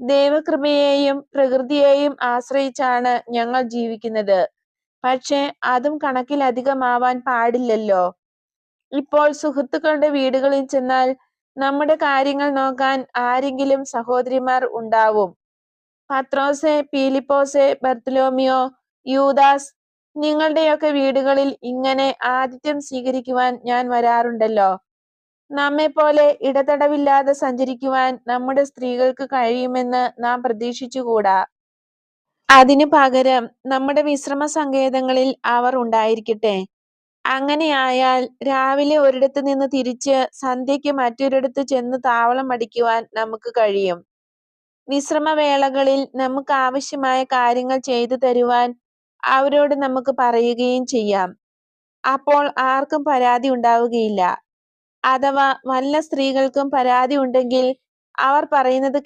ദൈവകൃപയെയും പ്രകൃതിയെയും ആശ്രയിച്ചാണ് ഞങ്ങൾ ജീവിക്കുന്നത്. പക്ഷേ അതും കണക്കിലധികമാവാൻ പാടില്ലല്ലോ. ഇപ്പോൾ സുഹൃത്തുക്കളുടെ വീടുകളിൽ ചെന്നാൽ നമ്മുടെ കാര്യങ്ങൾ നോക്കാൻ ആരെങ്കിലും സഹോദരിമാർ ഉണ്ടാവും. പത്രോസെ പീലിപ്പോസെ ബർത്തലോമിയോ, യൂദാസ്, നിങ്ങളുടെയൊക്കെ വീടുകളിൽ ഇങ്ങനെ ആതിഥ്യം സ്വീകരിക്കുവാൻ ഞാൻ വരാറുണ്ടല്ലോ. നമ്മെപ്പോലെ ഇടതടവില്ലാതെ സഞ്ചരിക്കുവാൻ നമ്മുടെ സ്ത്രീകൾക്ക് കഴിയുമെന്ന് നാം പ്രതീക്ഷിച്ചുകൂടാ. അതിനു പകരം നമ്മുടെ വിശ്രമ സങ്കേതങ്ങളിൽ അവർ ഉണ്ടായിരിക്കട്ടെ. അങ്ങനെയായാൽ രാവിലെ ഒരിടത്ത് നിന്ന് തിരിച്ച് സന്ധ്യയ്ക്ക് മറ്റൊരിടത്ത് ചെന്ന് താവളം അടിക്കുവാൻ നമുക്ക് കഴിയും. വിശ്രമവേളകളിൽ നമുക്ക് ആവശ്യമായ കാര്യങ്ങൾ ചെയ്തു തരുവാൻ അവരോട് നമുക്ക് പറയുകയും ചെയ്യാം. അപ്പോൾ ആർക്കും പരാതി ഉണ്ടാവുകയില്ല. അഥവാ വല്ല സ്ത്രീകൾക്കും പരാതി ഉണ്ടെങ്കിൽ അവർ പറയുന്നത്